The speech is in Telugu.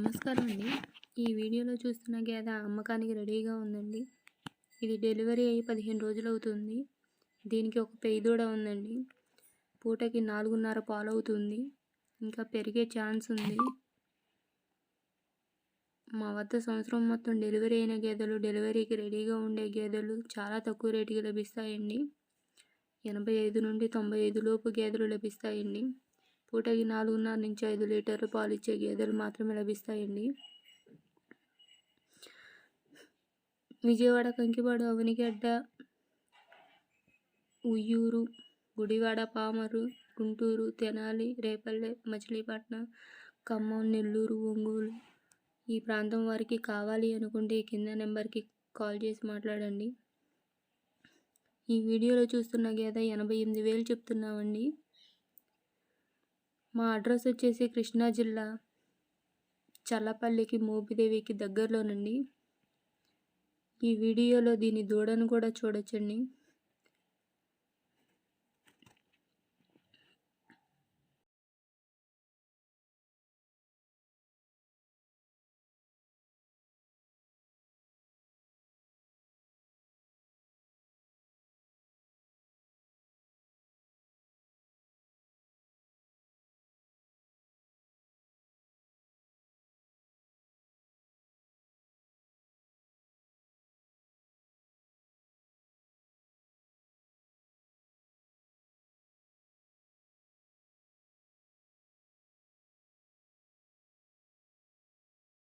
నమస్కారం అండి. ఈ వీడియోలో చూస్తున్న గేదె అమ్మకానికి రెడీగా ఉందండి. ఇది డెలివరీ అయ్యి పదిహేను రోజులు అవుతుంది. దీనికి ఒక పెయ్యి ఉందండి. పూటకి నాలుగున్నర పాలు అవుతుంది ఇంకా పెరిగే ఛాన్స్ ఉంది. మా వద్ద సంవత్సరం మొత్తం డెలివరీ అయిన గేదెలు డెలివరీకి రెడీగా ఉండే గేదెలు చాలా తక్కువ రేటుకి లభిస్తాయండి. ఎనభై ఐదు నుండి తొంభై ఐదు లోపు గేదెలు లభిస్తాయండి. పూటకి నాలుగున్నర నుంచి ఐదు లీటర్లు పాలు ఇచ్చే గేదెలు మాత్రమే లభిస్తాయండి. విజయవాడ కంకిపాడు అవనిగడ్డ ఉయ్యూరు గుడివాడ పామరు గుంటూరు తెనాలి రేపల్లె మచిలీపట్నం ఖమ్మం నెల్లూరు ఒంగోలు ఈ ప్రాంతం వారికి కావాలి అనుకుంటే ఈ కింద నెంబర్కి కాల్ చేసి మాట్లాడండి. ఈ వీడియోలో చూస్తున్న గేదె ఎనభై ఎనిమిది వేలు చెప్తున్నామండి. మా అడ్రస్ వచ్చేసి కృష్ణా జిల్లా చల్లపల్లికి మోపిదేవికి దగ్గరలోనండి. ఈ వీడియోలో దీని దూడను కూడా చూడొచ్చండి.